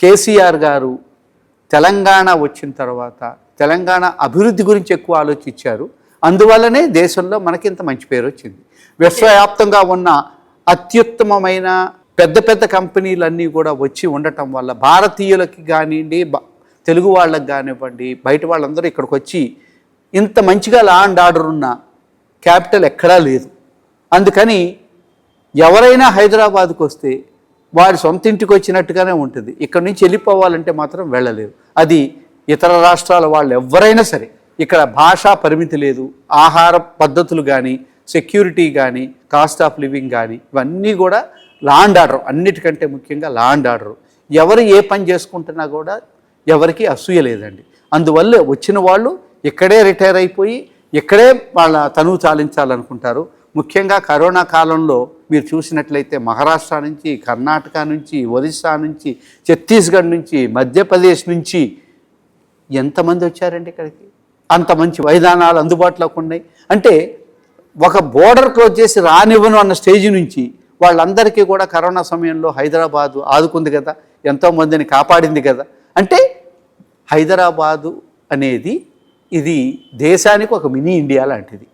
కేసీఆర్ గారు తెలంగాణ వచ్చిన తర్వాత తెలంగాణ అభివృద్ధి గురించి ఎక్కువ ఆలోచించారు. అందువల్లనే దేశంలో మనకింత మంచి పేరు వచ్చింది. విశ్వవ్యాప్తంగా ఉన్న అత్యుత్తమమైన పెద్ద పెద్ద కంపెనీలన్నీ కూడా వచ్చి ఉండటం వల్ల భారతీయులకి కానివ్వండి తెలుగు వాళ్ళకి కానివ్వండి బయట వాళ్ళందరూ ఇక్కడికి వచ్చి ఇంత మంచిగా లా అండ్ ఆర్డర్ ఉన్న క్యాపిటల్ ఎక్కడా లేదు. అందుకని ఎవరైనా హైదరాబాద్కు వస్తే వారి సొంత ఇంటికి వచ్చినట్టుగానే ఉంటుంది. ఇక్కడ నుంచి వెళ్ళిపోవాలంటే మాత్రం వెళ్ళలేరు. అది ఇతర రాష్ట్రాల వాళ్ళు ఎవరైనా సరే ఇక్కడ భాషా పరిమితి లేదు. ఆహార పద్ధతులు కానీ సెక్యూరిటీ కానీ కాస్ట్ ఆఫ్ లివింగ్ కానీ ఇవన్నీ కూడా లాండ్ ఆర్డర్ అన్నిటికంటే ముఖ్యంగా లాండ్ ఆర్డర్. ఎవరు ఏ పని చేసుకుంటున్నా కూడా ఎవరికి అసూయ లేదండి. అందువల్ల వచ్చిన వాళ్ళు ఇక్కడే రిటైర్ అయిపోయి ఇక్కడే వాళ్ళ తనువు చాలించాలనుకుంటారు. ముఖ్యంగా కరోనా కాలంలో మీరు చూసినట్లయితే మహారాష్ట్ర నుంచి కర్ణాటక నుంచి ఒరిస్సా నుంచి ఛత్తీస్గఢ్ నుంచి మధ్యప్రదేశ్ నుంచి ఎంతమంది వచ్చారండి ఇక్కడికి? అంత మంచి మైదానాలు అందుబాటులోకి ఉన్నాయి. అంటే ఒక బోర్డర్ క్లోజ్ చేసి రానివ్వను అన్న స్టేజ్ నుంచి వాళ్ళందరికీ కూడా కరోనా సమయంలో హైదరాబాదు ఆదుకుంది కదా. ఎంతోమందిని కాపాడింది కదా. అంటే హైదరాబాదు అనేది ఇది దేశానికి ఒక మినీ ఇండియా లాంటిది.